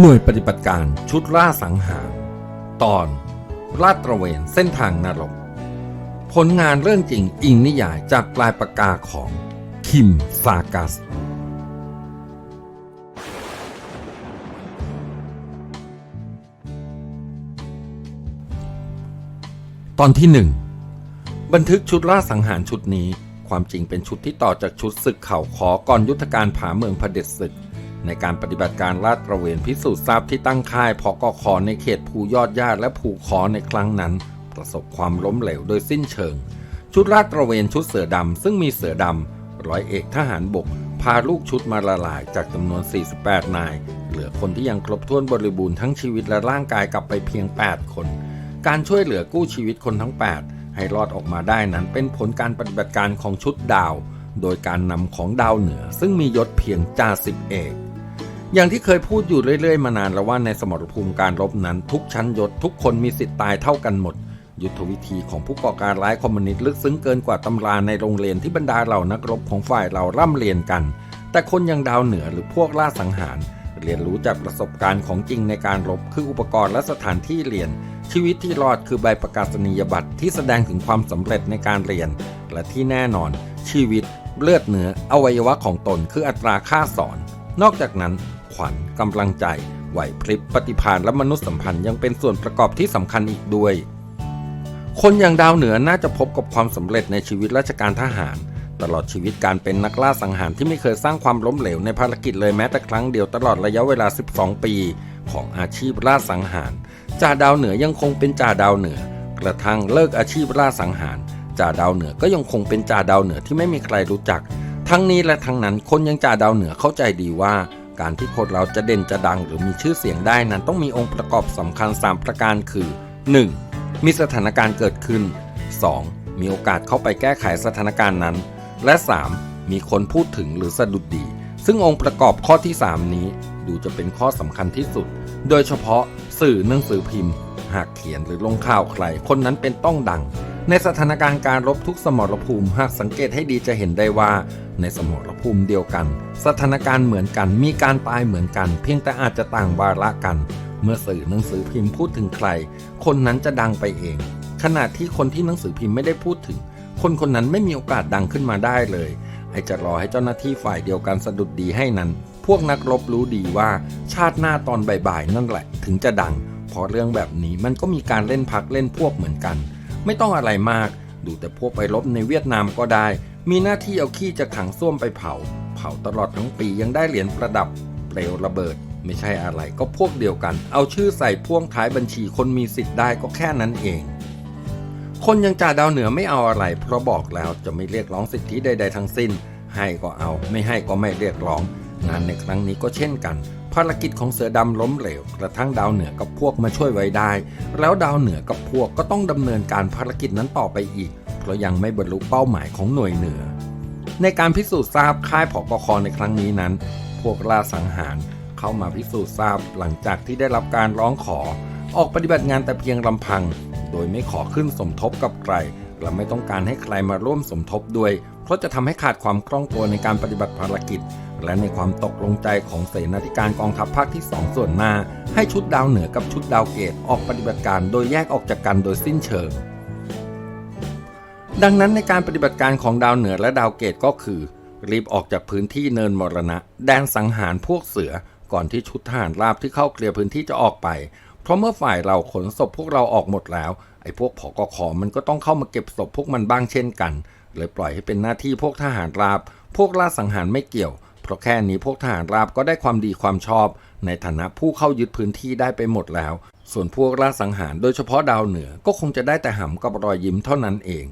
หน่วยปฏิบัติการชุดล่าสังหารตอนลาดตระเวนเส้นทางนรก ผลงานเรื่องจริงอิงนิยายจากปลายปากกาของ คิมซากัส ตอนที่หนึ่งบันทึกชุดล่าสังหารชุดนี้ ความจริงเป็นชุดที่ต่อจากชุดศึกเข่าขอก่อนยุทธการผาเมืองพเด็จศึก ในการปฏิบัติการลาดตระเวนพิสูจน์ทราบที่ตั้งค่ายพอกคในเขตภูยอดญาติและภูขอในครั้งนั้น ประสบความล้มเหลวโดยสิ้นเชิง ชุดลาดตระเวนชุดเสือดำซึ่งมีเสือดำร้อยเอกทหารบก พาลูกชุดมาละลายจากจำนวน 48 นาย เหลือคนที่ยังครบถ้วนบริบูรณ์ทั้งชีวิตและร่างกายกลับไปเพียง 8 คน การช่วยเหลือกู้ชีวิตคนทั้ง 8 ให้รอดออกมาได้นั้นเป็นผลการปฏิบัติการของชุดดาว โดยการนำของดาวเหนือซึ่งมียศเพียงจ่าสิบเอก อย่างที่เคยพูดอยู่เรื่อยๆ มานานแล้วว่าในสมรภูมิการรบนั้นทุกชั้นยศทุกคนมีสิทธิ์ตายเท่ากันหมด ยุทธวิธีของผู้ก่อการร้ายคอมมิวนิสต์ลึกซึ้งเกินกว่าตำราในโรงเรียนที่บรรดาเหล่านักรบของฝ่ายเราร่ำเรียนกัน แต่คนยังดาวเหนือหรือพวกล่าสังหาร เรียนรู้จากประสบการณ์ของจริงในการรบคืออุปกรณ์และสถานที่เรียน ชีวิตที่รอดคือใบประกาศนียบัตรที่แสดงถึงความสำเร็จในการเรียน และที่แน่นอน ชีวิต เลือดเนื้ออวัยวะของตนคืออัตราค่าสอน นอกจากนั้น ขวัญกำลังใจ ไหวพริบปฏิภาณและมนุษยสัมพันธ์ยังเป็นส่วนประกอบที่สำคัญอีกด้วย คนอย่างดาวเหนือน่าจะพบกับความสำเร็จในชีวิตราชการทหาร ตลอดชีวิตการเป็นนักล่าสังหารที่ไม่เคยสร้างความล้มเหลวในภารกิจเลยแม้แต่ครั้งเดียวตลอดระยะเวลา 12 ปี ของอาชีพล่าสังหารจ่าดาวเหนือยังคงเป็นจ่าดาวเหนือ กระทั่งเลิกอาชีพล่าสังหารจ่าดาวเหนือก็ยังคงเป็นจ่าดาวเหนือที่ไม่มีใครรู้จัก ทั้งนี้และทั้งนั้นคนยังจ่าดาวเหนือเข้าใจดีว่า การที่คนเราจะเด่นจะดังหรือมีชื่อเสียงได้นั้นต้องมีองค์ประกอบสำคัญ 3 ประการคือ 1. มีสถานการณ์เกิดขึ้น 2. มีโอกาสเข้าไปแก้ไขสถานการณ์นั้น และ 3. มีคนพูดถึงหรือสะดุดดี ซึ่งองค์ประกอบข้อที่ 3 นี้ ดูจะเป็นข้อสำคัญที่สุด โดยเฉพาะสื่อหนังสือพิมพ์ หากเขียนหรือลงข่าวใคร คนนั้นเป็นต้องดัง ในสถานการณ์การรบทุกสมรภูมิหากสังเกตให้ดีจะเห็นได้ว่า ในสมรภูมิเดียวกัน สถานการณ์เหมือนกันมีการตายเหมือนกัน เพียงแต่อาจจะต่างวาระกัน เมื่อสื่อหนังสือพิมพ์พูดถึงใคร คนนั้นจะดังไปเอง ขณะที่คนที่หนังสือพิมพ์ไม่ได้พูดถึง คนคนนั้นไม่มีโอกาสดังขึ้นมาได้เลยไอจะรอให้เจ้าหน้าที่ฝ่ายเดียวกันสะดุดดีให้นั้น พวกนักรบรู้ดีว่าชาติหน้าตอนบ่ายๆนั่นแหละ ถึงจะดังเพราะเรื่องแบบนี้มันก็มีการเล่นพักเล่นพวกเหมือนกัน ไม่ต้องอะไรมาก ดูแต่พวกไปรบในเวียดนามก็ได้ มีหน้าที่เอาขี้จากถังส้วมไปเผา เผาตลอดทั้งปียังได้เหรียญประดับ เปลวระเบิด ไม่ใช่อะไรก็พวกเดียวกัน เอาชื่อใส่พ่วงท้ายบัญชีคนมีสิทธิ์ได้ก็แค่นั้นเอง คนยังจ่าดาวเหนือไม่เอาอะไร เพราะบอกแล้วจะไม่เรียกร้องสิทธิใด ๆ ทั้งสิ้น ให้ก็เอา ไม่ให้ก็ไม่เรียกร้อง งานในครั้งนี้ก็เช่นกัน ภารกิจของเสือดำล้มเหลว กระทั่งดาวเหนือกับพวกมาช่วยไว้ได้ แล้วดาวเหนือกับพวกก็ต้องดำเนินการภารกิจนั้นต่อไปอีก เพราะยังไม่บรรลุเป้าหมายของหน่วยเหนือ ในการพิสูจน์ทราบค่ายผอกคในครั้งนี้นั้น พวกล่าสังหารเข้ามาพิสูจน์ทราบหลังจากที่ได้รับการร้องขอ ออกปฏิบัติงานแต่เพียงลำพัง โดยไม่ขอขึ้นสมทบกับใครและไม่ต้องการให้ใครมาร่วมสมทบด้วย เพราะจะทำให้ขาดความคล่องตัวในการปฏิบัติภารกิจ และในความตกลงใจของเสนาธิการกองทัพภาคที่ 2 ส่วนหน้า ให้ชุดดาวเหนือกับชุดดาวเกตออกปฏิบัติการโดยแยกออกจากกันโดยสิ้นเชิง ดังนั้นในการปฏิบัติการของดาวเหนือและดาวเกตก็คือ รีบออกจากพื้นที่เนินมรณะ แดนสังหารพวกเสือ ก่อนที่ชุดทหารราบที่เข้าเคลียร์พื้นที่จะออกไป เพราะเมื่อฝ่ายเราขนศพพวกเราออกหมดแล้วไอ้พวกผอกคอมันก็ต้องเข้ามาเก็บศพพวกมันบ้างเช่นกันเลยปล่อยให้เป็นหน้าที่พวกทหารราบ พวกล่าสังหารไม่เกี่ยว เพราะแค่นี้พวกทหารราบก็ได้ความดีความชอบ ในฐานะผู้เข้ายึดพื้นที่ได้ไปหมดแล้ว ส่วนพวกล่าสังหารโดยเฉพาะดาวเหนือก็คงจะได้แต่หำกับรอยยิ้มเท่านั้นเอง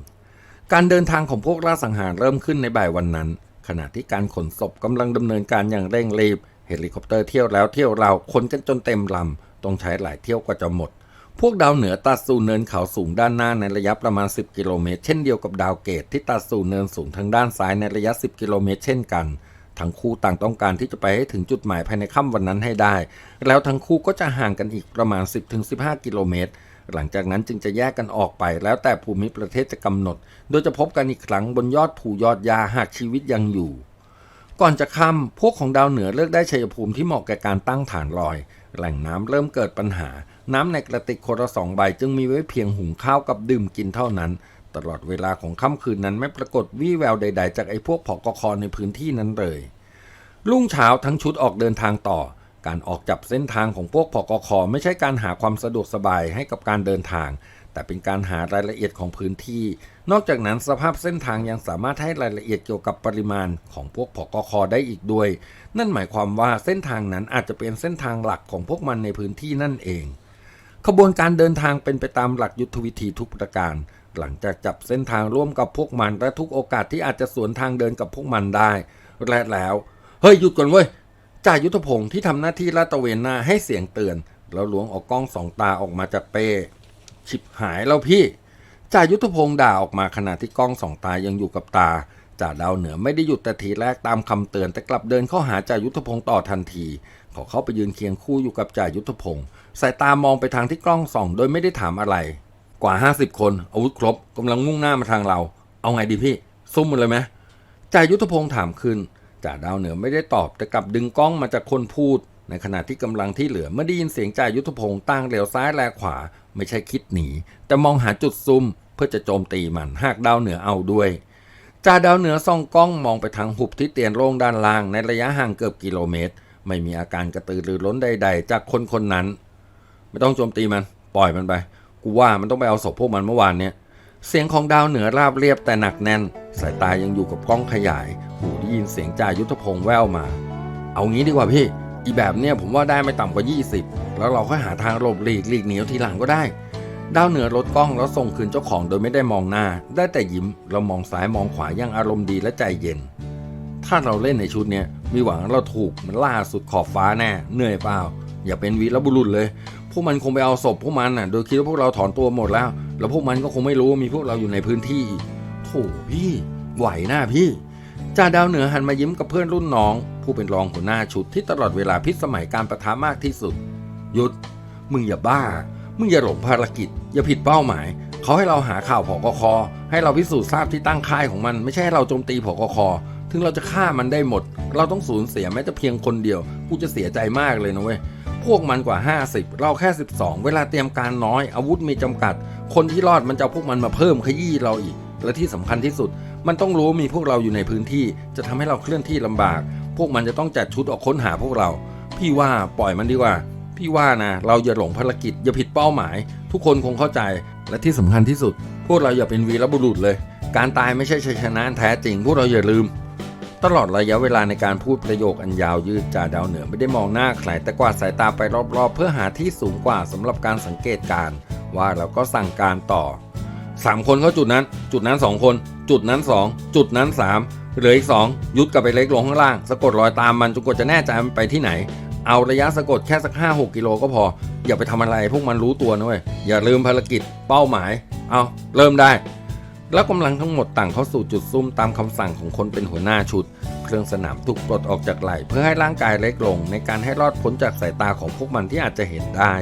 การเดินทางของพวกล่าสังหารเริ่มขึ้นในบ่ายวันนั้น ขณะที่การขนศพกำลังดำเนินการอย่างเร่งรีบ เฮลิคอปเตอร์เที่ยวแล้วเที่ยวเราขนกันจนเต็มลำต้องใช้หลายเที่ยวกว่าจะหมดพวกดาวเหนือตัดสู่เนินเขาสูงด้านหน้าในระยะประมาณ 10 กิโลเมตร เช่นเดียวกับดาวเกตที่ตัดสู่เนินสูงทางด้านซ้ายในระยะ 10 กิโลเมตร เช่นกัน ทั้งคู่ต่างต้องการที่จะไปให้ถึงจุดหมายภายในค่ำวันนั้นให้ได้ แล้วทั้งคู่ก็จะห่างกันอีกประมาณ 10-15 กิโลเมตร หลังจากนั้นจึงจะแยกกันออกไป แล้วแต่ภูมิประเทศจะกำหนด โดยจะพบกันอีกครั้งบนยอดภูยอดยาหากชีวิตยังอยู่ ก่อนจะค่ำพวกของดาวเหนือเลือกได้ชัยภูมิที่เหมาะแก่การตั้งฐานลอย แหล่งน้ำเริ่มเกิดปัญหา น้ำในกระติกคนละสองใบจึงมีไว้เพียงหุงข้าวกับดื่มกินเท่านั้น ตลอดเวลาของค่ำคืนนั้นไม่ปรากฏวี่แววใด ๆ จากไอ้พวกผอกคอในพื้นที่นั้นเลย รุ่งเช้าทั้งชุดออกเดินทางต่อ การออกจับเส้นทางของพวกพกคไม่ใช่การหาความสะดวกสบายให้กับการเดินทาง แต่เป็นการหารายละเอียดของพื้นที่ นอกจากนั้นสภาพเส้นทางยังสามารถให้รายละเอียดเกี่ยวกับปริมาณของพวกพกคได้อีกด้วย นั่นหมายความว่าเส้นทางนั้นอาจจะเป็นเส้นทางหลักของพวกมันในพื้นที่นั่นเองขบวนการเดินทางเป็นไปตามหลักยุทธวิธีทุกประการ หลังจากจับเส้นทางร่วมกับพวกมัน และทุกโอกาสที่อาจจะสวนทางเดินกับพวกมันได้และแล้วเฮ้ยหยุดก่อนเว้ยจ่ายุทธพงศ์ที่ทำหน้าที่ลาดตระเวนหน้าให้เสียงเตือน แล้วล้วงเอากล้องสองตาออกมาจากเป้ฉิบหายแล้วพี่จ่ายุทธพงศ์ด่าออกมาขณะที่กล้องสองตายังอยู่กับตาจ่าดาวเหนือไม่ได้หยุดแต่ทีแรกตามคำเตือนแต่กลับเดินเข้าหาจ่ายุทธพงศ์ต่อทันทีเขาเข้าไปยืนเคียงคู่อยู่กับจ่ายุทธพงศ์สายตามองไปทางที่กล้องส่อง โดยไม่ได้ถามอะไร กว่า 50 คน อาวุธครบกำลังมุ่งหน้ามาทางเรา เอาไงดีพี่ ซุ่มมันเลยไหมจ่ายุทธพงศ์ถามขึ้นจ่าดาวเหนือไม่ได้ตอบแต่กลับดึงกล้องมาจากคนพูด ในขณะที่กำลังที่เหลือเมื่อได้ยินเสียงจ่ายุทธพงศ์ตั้งเหลียวซ้ายแลขวา ไม่ใช่คิดหนี แต่มองหาจุดซุ่มเพื่อจะโจมตีมันหากดาวเหนือเอาด้วยจ่าดาวเหนือส่องกล้องมองไปทางหุบที่เตียนโล่งด้านล่างในระยะห่างเกือบกิโลเมตร ไม่มีอาการกระตือรือร้นใด ๆ จากคนคนนั้น ไม่ต้องโจมตีมัน ปล่อยมันไป กูว่ามันต้องไปเอาศพพวกมันเมื่อวานเนี้ยเสียงของดาวเหนือราบเรียบแต่หนักแน่น สายตายังอยู่กับกล้องขยาย หูได้ยินเสียงจ่ายุทธพงศ์แว่วมา เอางี้ดีกว่าพี่ อีแบบเนี้ยผมว่าได้ไม่ต่ำกว่า 20 แล้วเราค่อยหาทางหลบหลีกหลีกหนีเอาทีหลังก็ได้ ดาวเหนือลดกล้องแล้วส่งคืนเจ้าของโดยไม่ได้มองหน้า ได้แต่ยิ้มเรามองซ้ายมองขวาอย่างอารมณ์ดีและใจเย็น ถ้าเราเล่นในชุดเนี้ยมีหวังเราถูกมันล่าสุดขอบฟ้าแน่เหนื่อยเปล่า อย่าเป็นวีรบุรุษเลย พวกมันคงไปเอาศพพวกมันน่ะ โดยคิดว่าพวกเราถอนตัวหมดแล้ว แล้วพวกมันก็คงไม่รู้ว่ามีพวกเราอยู่ในพื้นที่โถพี่ ไหวหน้าพี่จ่าดาวเหนือหันมายิ้มกับเพื่อนรุ่นน้อง ผู้เป็นรองหัวหน้าชุดที่ตลอดเวลาพิสมัยการประทะมากที่สุด ยุดมึงอย่าบ้า มึงอย่าหลงภารกิจ อย่าผิดเป้าหมาย เขาให้เราหาข่าวผอกคอ ให้เราพิสูจน์ทราบที่ตั้งค่ายของมัน ไม่ใช่ให้เราโจมตีผอกคอ ถึงเราจะฆ่ามันได้หมด เราต้องสูญเสียแม้แต่เพียงคนเดียว กูจะเสียใจมากเลยนะเว้ย พวกมันกว่า 50 เราแค่ 12 เวลาเตรียมการน้อย อาวุธมีจำกัด คนที่รอดมันจะพวกมันมาเพิ่มขยี้เราอีก และที่สำคัญที่สุด มันต้องรู้มีพวกเราอยู่ในพื้นที่ จะทำให้เราเคลื่อนที่ลำบาก พวกมันจะต้องจัดชุดออกค้นหาพวกเรา พี่ว่าปล่อยมันดีกว่า พี่ว่านะ เราอย่าหลงภารกิจอย่าผิดเป้าหมาย ทุกคนคงเข้าใจ และที่สำคัญที่สุด พวกเราอย่าเป็นวีรบุรุษเลย การตายไม่ใช่ชัยชนะแท้จริง พวกเราอย่าลืม ตลอดระยะเวลาในการพูดประโยคอันยาวยืดจ่าดาวเหนือไม่ได้มองหน้าใครแต่กวาดสายตาไปรอบๆ เพื่อหาที่สูงกว่าสำหรับการสังเกตการ ว่าเราก็สั่งการต่อสามคนเข้าจุดนั้น จุดนั้นสองคน จุดนั้นสองจุดนั้นสามเหลืออีกสองยุดกับไปเล็กลงข้างล่าง สะกดรอยตามมันจนกว่าจะแน่ใจมันไปที่ไหน เอาระยะสะกดแค่สักห้าหกกิโลก็พอ อย่าไปทำอะไรพวกมันรู้ตัวนะเว้ยอย่าลืมภารกิจเป้าหมาย เอาเริ่มได้ แล้วกำลังทั้งหมดต่างเข้าสู่จุดซุ่มตามคำสั่งของคนเป็นหัวหน้าชุด เครื่องสนามถูกปลดออกจากไหล่เพื่อให้ร่างกายเล็กลง ในการให้รอดพ้นจากสายตาของพวกมันที่อาจจะเห็นได้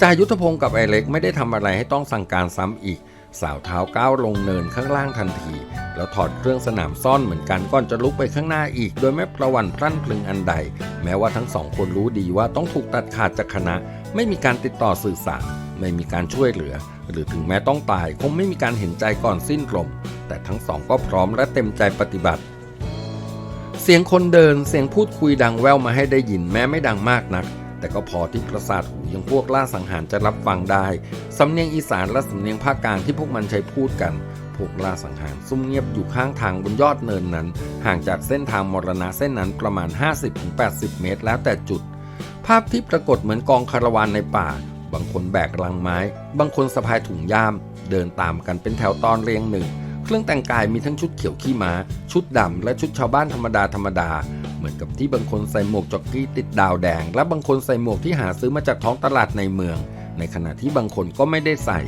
จ่ายุทธพงศ์กับไอเล็กไม่ได้ทำอะไรให้ต้องสั่งการซ้ำอีก สาวเท้าก้าวลงเนินข้างล่างทันที แล้วถอดเครื่องสนามซ่อนเหมือนกันก่อนจะลุกไปข้างหน้าอีก โดยไม่ประวันพรั่นพลึงอันใด แม้ว่าทั้งสองคนรู้ดีว่าต้องถูกตัดขาดจากคณะ ไม่มีการติดต่อสื่อสาร ไม่มีการช่วยเหลือ หรือถึงแม้ต้องตายคงไม่มีการเห็นใจก่อนสิ้นลม แต่ทั้งสองก็พร้อมและเต็มใจปฏิบัติ เสียงคนเดินเสียงพูดคุยดังแว่วมาให้ได้ยินแม้ไม่ดังมากนัก แต่ก็พอที่ประสาทหูยังพวกล่าสังหารจะรับฟังได้ สำเนียงอีสานและสำเนียงภาคกลางที่พวกมันใช้พูดกันพวกล่าสังหารซุ่มเงียบอยู่ข้างทางบนยอดเนินนั้น ห่างจากเส้นทางมรณะเส้นนั้นประมาณ 50-80 เมตรแล้วแต่จุด ภาพที่ปรากฏเหมือนกองคาราวานในป่า บางคนแบกลังไม้ บางคนสะพายถุงย่าม เดินตามกันเป็นแถวตอนเรียงหนึ่ง เครื่องแต่งกายมีทั้งชุดเขียวขี้ม้า ชุดดำและชุดชาวบ้านธรรมดาธรรมดา เหมือนกับที่บางคนใส่หมวกจ็อกกี้ติดดาวแดง และบางคนใส่หมวกที่หาซื้อมาจากท้องตลาดในเมือง ในขณะที่บางคนก็ไม่ได้ใส่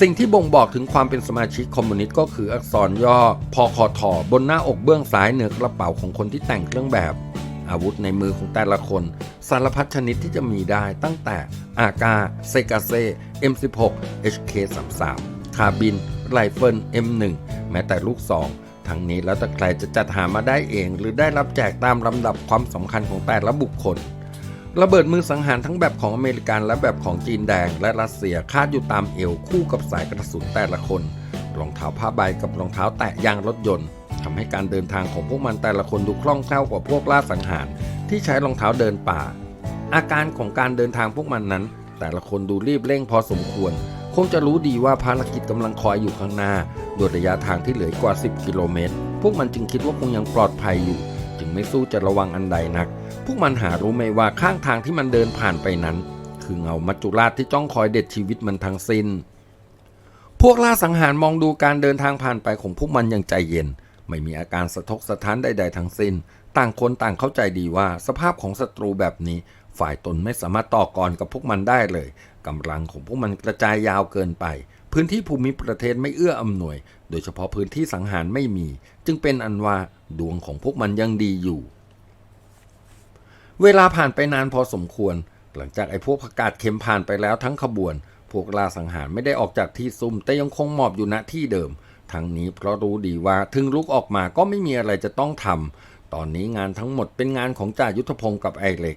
สิ่งที่บ่งบอกถึงความเป็นสมาชิกคอมมิวนิสต์ก็คืออักษรย่อพอคอทอบนหน้าอกเบื้องซ้ายเหนือกระเป๋าของคนที่แต่งเครื่องแบบ อาวุธในมือของแต่ละคน สารพัดชนิดที่จะมีได้ตั้งแต่อากาเซกาเซ M16 HK33 คาบิน ไรเฟิล M1 แม้แต่ลูกซองททั้งนี้แล้วแต่ใครจะจัดหามาได้เอง หรือได้รับแจกตามลำดับความสำคัญของแต่ละบุคคลระเบิดมือสังหารทั้งแบบของอเมริกันและแบบของจีนแดง และรัสเซียคาดอยู่ตามเอวคู่กับสายกระสุนแต่ละคน รองเท้าผ้าใบกับรองเท้าแตะยางรถยนต์ ทำให้การเดินทางของพวกมันแต่ละคนดูคล่องแคล่วกว่าพวกล่าสังหาร ที่ใช้รองเท้าเดินป่า อาการของการเดินทางพวกมันนั้น แต่ละคนดูรีบเร่งพอสมควร คงจะรู้ดีว่าภารกิจกำลังคอยอยู่ข้างหน้า โดยระยะทางที่เหลือกว่า 10 กิโลเมตร พวกมันจึงคิดว่าคงยังปลอดภัยอยู่ จึงไม่สู้จะระวังอันใดนัก พวกมันหารู้ไหมว่าข้างทางที่มันเดินผ่านไปนั้น คือเงามัจจุราชที่จ้องคอยเด็ดชีวิตมันทั้งสิ้นพวกล่าสังหารมองดูการเดินทางผ่านไปของพวกมันอย่างใจเย็น ไม่มีอาการสะทกสะท้านใด ๆ ทั้งสิ้น ต่างคนต่างเข้าใจดีว่าสภาพของศัตรูแบบนี้ ฝ่ายตนไม่สามารถต่อกรกับพวกมันได้เลยกำลังของพวกมันกระจายยาวเกินไป พื้นที่ภูมิประเทศไม่เอื้ออำนวย โดยเฉพาะพื้นที่สังหารไม่มี จึงเป็นอันว่าดวงของพวกมันยังดีอยู่ เวลาผ่านไปนานพอสมควร หลังจากไอ้พวกประกาศเข็มผ่านไปแล้วทั้งขบวน พวกลาสังหารไม่ได้ออกจากที่ซุ่มแต่ยังคงหมอบอยู่ณที่เดิม ทั้งนี้เพราะรู้ดีว่าถึงลุกออกมาก็ไม่มีอะไรจะต้องทำตอนนี้งานทั้งหมดเป็นงานของจ่ายุทธพงศ์กับไอเล็ก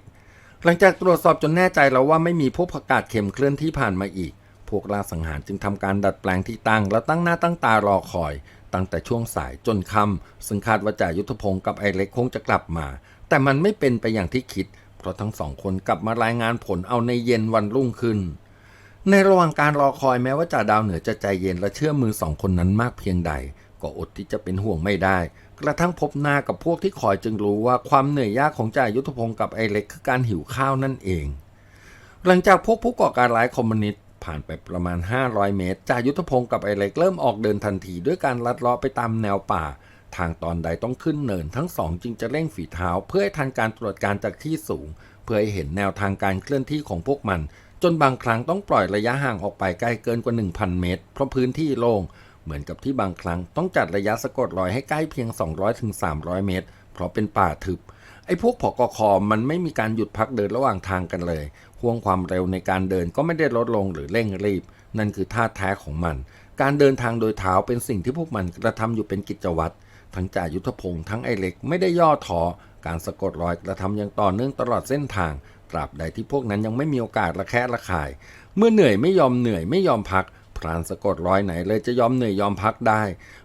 หลังจากตรวจสอบจนแน่ใจแล้วว่าไม่มีพวกประกาศเข็มเคลื่อนที่ผ่านมาอีก พวกลาสังหารจึงทำการดัดแปลงที่ตั้งและตั้งหน้าตั้งตารอคอย ตั้งแต่ช่วงสายจนค่ำซึ่งคาดว่าจ่ายุทธพงศ์กับไอเล็กคงจะกลับมา แต่มันไม่เป็นไปอย่างที่คิด เพราะทั้งสองคนกลับมารายงานผลเอาในเย็นวันรุ่งขึ้น ในระหว่างการรอคอยแม้ว่าจ่าดาวเหนือจะใจเย็นและเชื่อมือสองคนนั้นมากเพียงใด ก็อดที่จะเป็นห่วงไม่ได้ กระทั่งพบหน้ากับพวกที่คอยจึงรู้ว่าความเหนื่อยยากของจ่ายุทธพงศ์กับไอเล็กคือการหิวข้าวนั่นเอง หลังจากพวกผู้ก่อการร้ายคอมมิวนิสต์ผ่านไปประมาณ 500 เมตรจ่ายุทธพงศ์กับไอเล็กเริ่มออกเดินทันทีด้วยการลัดเลาะไปตามแนวป่า ทางตอนใดต้องขึ้นเนินทั้งสองจึงจะเร่งฝีเท้า เพื่อให้ทันการตรวจการจากที่สูง เพื่อให้เห็นแนวทางการเคลื่อนที่ของพวกมัน จนบางครั้งต้องปล่อยระยะห่างออกไปไกลเกินกว่า 1,000 เมตร เพราะพื้นที่โล่ง เหมือนกับที่บางครั้งต้องจัดระยะสะกดรอยให้ใกล้เพียง 200-300 เมตร เพราะเป็นป่าทึบ ไอ้พวกผกคมันไม่มีการหยุดพักเดินระหว่างทางกันเลย ห่วงความเร็วในการเดินก็ไม่ได้ลดลงหรือเร่งรีบ นั่นคือท่าแท้ของมัน การเดินทางโดยเท้าเป็นสิ่งที่พวกมันกระทำอยู่เป็นกิจวัตร ทั้งจ่ายุทธพงศ์ทั้งไอเล็กไม่ได้ย่อท้อการสะกดรอยกระทำอย่างต่อเนื่องตลอดเส้นทางตราบใดที่พวกนั้นยังไม่มีโอกาสระแคะระคาย เมื่อเหนื่อยไม่ยอมเหนื่อยไม่ยอมพักพรานสะกดรอยไหนเลยจะยอมเหนื่อยยอมพักได้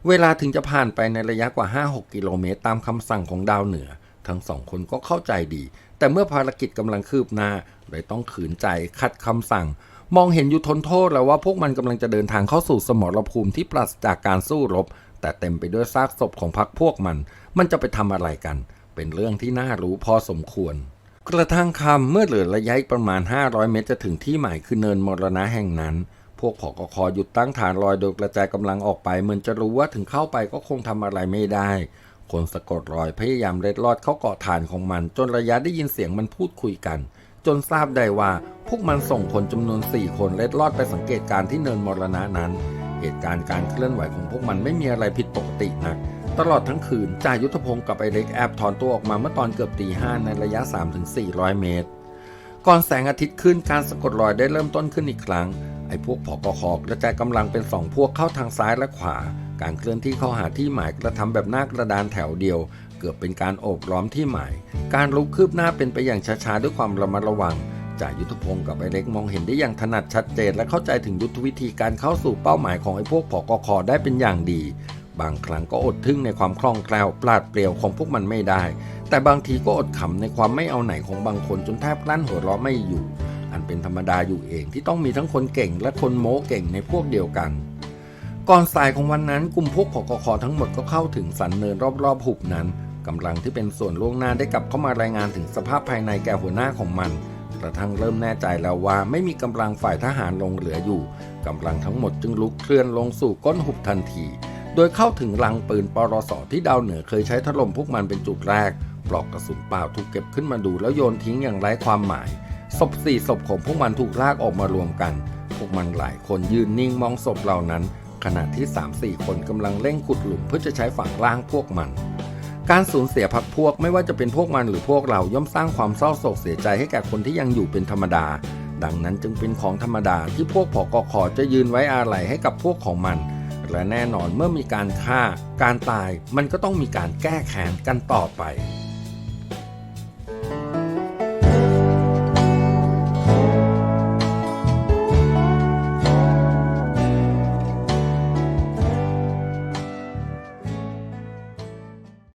เวลาถึงจะผ่านไปในระยะกว่า 5-6 กิโลเมตรตามคำสั่งของดาวเหนือ ทั้งสองคนก็เข้าใจดี แต่เมื่อภารกิจกำลังคืบหน้าเลยต้องขืนใจขัดคำสั่ง มองเห็นอยู่ทนโทษแล้วว่าพวกมันกำลังจะเดินทางเข้าสู่สมรภูมิที่ปราศจากการสู้รบ แต่เต็มไปด้วยซากศพของพรรคพวกมัน มันจะไปทำอะไรกัน เป็นเรื่องที่น่ารู้พอสมควร กระทั่งคำเมื่อเหลือระยะประมาณ 500 เมตรจะถึงที่หมายคือเนินมรณะแห่งนั้น พวกผอกคหยุดตั้งฐานลอยโดยกระจายกำลังออกไปเหมือนจะรู้ว่าถึงเข้าไปก็คงทำอะไรไม่ได้ คนสะกดรอยพยายามเล็ดลอดเข้าเกาะฐานของมัน จนระยะได้ยินเสียงมันพูดคุยกัน จนทราบได้ว่าพวกมันส่งคนจำนวน 4 คนเล็ดลอดไปสังเกตการณ์ที่เนินมรณะนั้น เหตุการณ์การเคลื่อนไหวของพวกมันไม่มีอะไรผิดปกตินัก ตลอดทั้งคืนจ่ายุทธพงศ์กับไอเล็กแอบถอนตัวออกมาเมื่อตอนเกือบตีห้าในระยะ 3-400 เมตร ก่อนแสงอาทิตย์ขึ้นการสะกดรอยได้เริ่มต้นขึ้นอีกครั้ง ไอ้พวกผอกคอกระจายกำลังเป็นสองพวกเข้าทางซ้ายและขวา การเคลื่อนที่เข้าหาที่หมายกระทำแบบหน้ากระดานแถวเดียว เกือบเป็นการโอบล้อมที่หมาย การลุกคืบหน้าเป็นไปอย่างช้าๆด้วยความระมัดระวังจ่ายุทธพงศ์กับไอเล็กมองเห็นได้อย่างถนัดชัดเจน และเข้าใจถึงยุทธวิธีการเข้าสู่เป้าหมายของไอ้พวกผอกคอได้เป็นอย่างดี บางครั้งก็อดทึ่งในความคล่องแคล่วปราดเปรียวของพวกมันไม่ได้ แต่บางทีก็อดขำในความไม่เอาไหนของบางคนจนแทบกลั้นหัวเราะไม่อยู่ อันเป็นธรรมดาอยู่เองที่ต้องมีทั้งคนเก่งและคนโม้เก่งในพวกเดียวกัน ก่อนสายของวันนั้นกลุ่มพวกผกคอทั้งหมดก็เข้าถึงสันเนินรอบๆหุบนั้นกำลังที่เป็นส่วนล่วงหน้าได้กลับเข้ามารายงานถึงสภาพภายในแก่หัวหน้าของมันกระทั่งเริ่มแน่ใจแล้วว่าไม่มีกำลังฝ่ายทหารลงเหลืออยู่กำลังทั้งหมดจึงลุกเคลื่อนลงสู่ก้นหุบทันที ดยเข้าถึงรังปืนปรสที่ดาวเหนือเคยใช้ถล่มพวกมันเป็นจุดแรก ปลอกกระสุนเปล่าถูกเก็บขึ้นมาดูแล้วโยนทิ้งอย่างไร้ความหมาย ศพสี่ศพของพวกมันถูกลากออกมารวมกัน พวกมันหลายคนยืนนิ่งมองศพเหล่านั้น ขณะที่ 3-4 คนกำลังเร่งขุดหลุมเพื่อจะใช้ฝังร่างพวกมันการสูญเสียพักพวกไม่ว่าจะเป็นพวกมันหรือพวกเราย่อมสร้างความเศร้าโศกเสียใจให้แก่คนที่ยังอยู่เป็นธรรมดา ดังนั้นจึงเป็นของธรรมดาที่พวกผอกคอจะยืนไว้อาลัยให้กับพวกของมัน และแน่นอนเมื่อมีการฆ่า การตายมันก็ต้องมีการแก้แค้นกันต่อไป